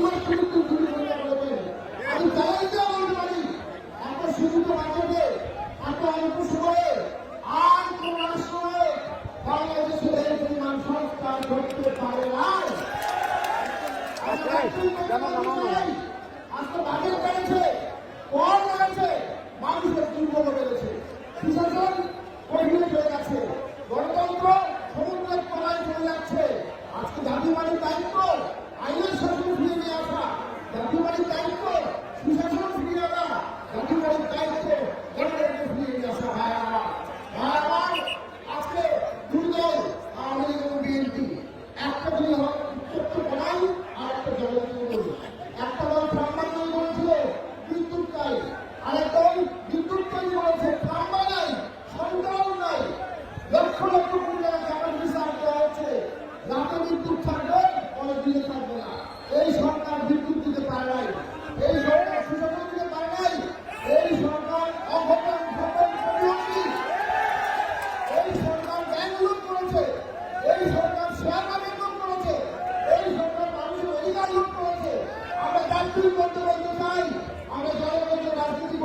আমার সুযোগ সুবিধা করেছেন আমি চাই যে আমাদের বাড়ি এত সুযোগ বাচ্চাকে এত অল্প সময়ে আর কোন সময়ে বাংলাদেশের পরিমাণ সংস্কার করতে পারে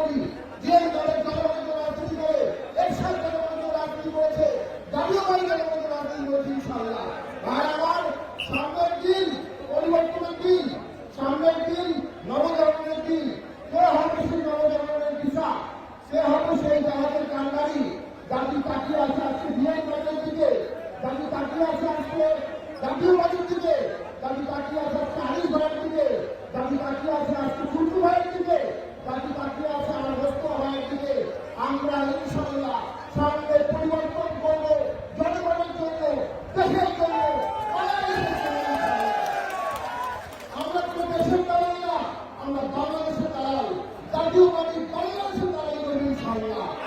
করি, যে দলের জনগণকে রাজনীতি করে এর সাথে জনগণকে রাজনীতি করেছে দাঁড়িয়ে বাড়ি জনগণকে রাজনীতি করেছে ইনশাল্লাহ Hallelujah.